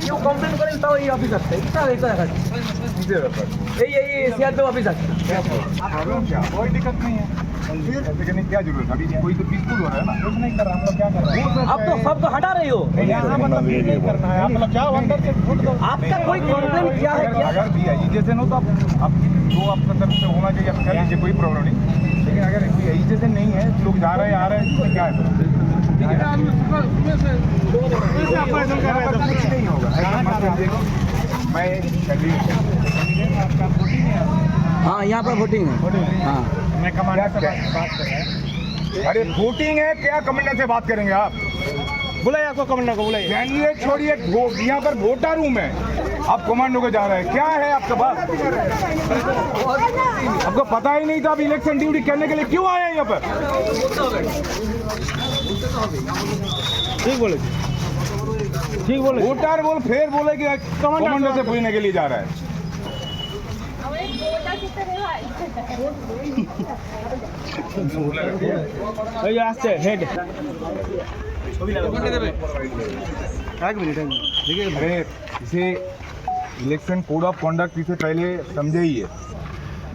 কেউ কমপ্লেন করেন তাও এই অফিসারটা এটা এটা দেখাচ্ছে किससे व्यापार এই এই সিআরপি অফিস আছে प्रॉब्लम क्या कोई दिक्कत नहीं है फिर ऐसे करने की क्या जरूरत है अभी कोई तो पीसफुल हो रहा है ना कुछ नहीं कर रहा हम लोग क्या कर रहे हैं आप तो सब तो हटा रहे हो यहाँ मतलब ये नहीं करना है आप लोग जाओ अंदर से फुट दो आपका कोई कंप्लेन क्या है क्या अगर भी आई जैसे नो तो आप आप जो आपका तरफ से होना चाहिए आप कर लीजिए कोई प्रॉब्लम नहीं लेकिन अगर कोई आई जैसे नहीं है लोग जा रहे हैं आ रहे हैं तो क्या है ठीक है यहाँ पर कुछ नहीं होगा ऐसा मैं कैंडिडेट आपका वोटिंग है। हाँ यहाँ पर वोटिंग है। हाँ। मैं कमांडर से बात बात कर रहा हूँ। अरे वोटिंग है क्या कमांडर से बात करेंगे आप? बुलाइए आपको कमांडर को बुलाइए। छोड़िए यहाँ पर वोटर रूम मैं। आप कमांडो को जा रहे हैं। क्या है आपके पास आपको पता ही नहीं था आप इलेक्शन ड्यूटी करने के लिए क्यों आए हैं यहाँ पर? ठीक बोले ठीक बोले वोटर बोल फिर बोले कि कमांडो से पूछने के लिए जा रहा है। Hey, এক মিনিট এক মিনিট अरे इसे इलेक्शन कोड ऑफ कॉन्डक्ट इसे पहले समझे ही है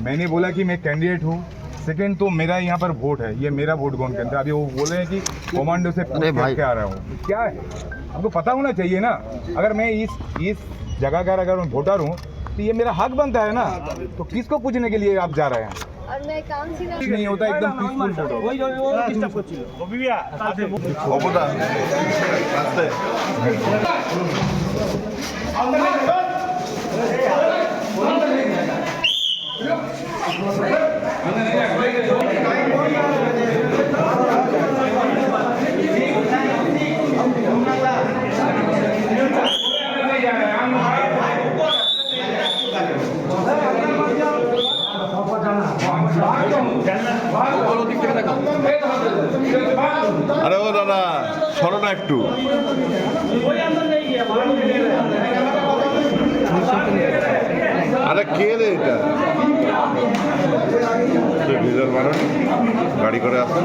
मैंने बोला कि मैं कैंडिडेट हूँ सेकंड तो मेरा यहाँ पर वोट है ये मेरा वोट कौन करता है अभी वो बोल रहे हैं कि कमांडो से पूछ के आ रहा हूँ क्या है आपको पता होना चाहिए ना अगर मैं इस इस जगह का अगर वोटर हूँ तो ये मेरा हक बनता है ना तो किसको पूछने के लिए आप जा रहे हैं और मैं काउंसिलर कुछ नहीं होता एकदम पीसफुल वोट ওই যে ও ডিস্টার্ব করছিল আরে ও দাদা সরো না একটু। আরে কে রে এটা? ভিতর বারণ গাড়ি করে আসেন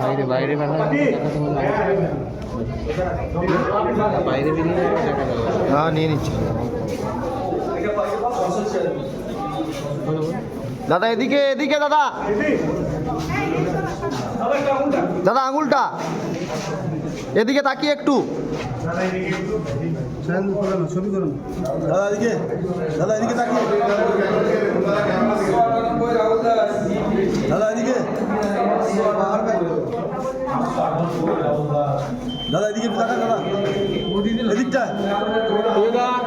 বাইরে বাইরে বাইরে বেরিয়ে হ্যাঁ নিয়ে নিচ্ছি। দাদা এদিকে এদিকে দাদা। দাদা আঙুলটা। এদিকে তাকিয়ে একটু। দাদা এদিকে দাদা এদিকে তাকিয়ে দাদা এদিকে দাদা এদিকে একটু তাকান দাদা এদিকটা।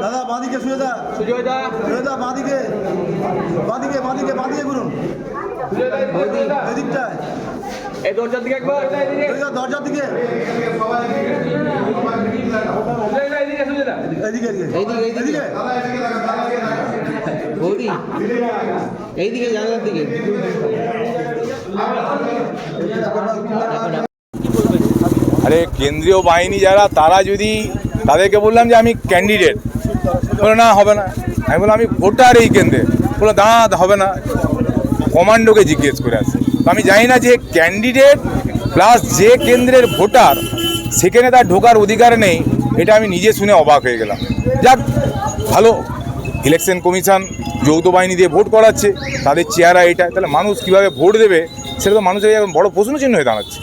দাদা বাঁদিকে শুয়ে দা শুয়ে দা বাঁদিকে। বাঁদিকে বাঁদিকে বাঁদিকে ঘুরুন। এই দরজার দিকে একবার। এদিকে, দরজার দিকে। এদিকে এদিকে। এইদিকে, এইদিকে। এদিকে। বৌদি এইদিকে জানলার দিকে। আরে কেন্দ্রীয় বাহিনী যারা, তারা যদি তাদেরকে বললাম যে আমি ক্যান্ডিডেট বলে, না, হবে না। আমি বললাম, আমি ভোটার এই কেন্দ্রে। বলে দাঁত হবে না। কমান্ডোকে জিজ্ঞেস করে আসে। তো আমি জানি না যে ক্যান্ডিডেট প্লাস যে কেন্দ্রের ভোটার সেখানে তার ঢোকার অধিকার নেই, এটা আমি নিজে শুনে অবাক হয়ে গেলাম। যাক, ভালো। ইলেকশন কমিশন যৌথ বাহিনী দিয়ে ভোট করাচ্ছে, তাদের চেহারা এটা। তাহলে মানুষ কীভাবে ভোট দেবে, সেটা তো মানুষের বড় প্রশ্ন চিহ্ন হয়ে দাঁড়াচ্ছে।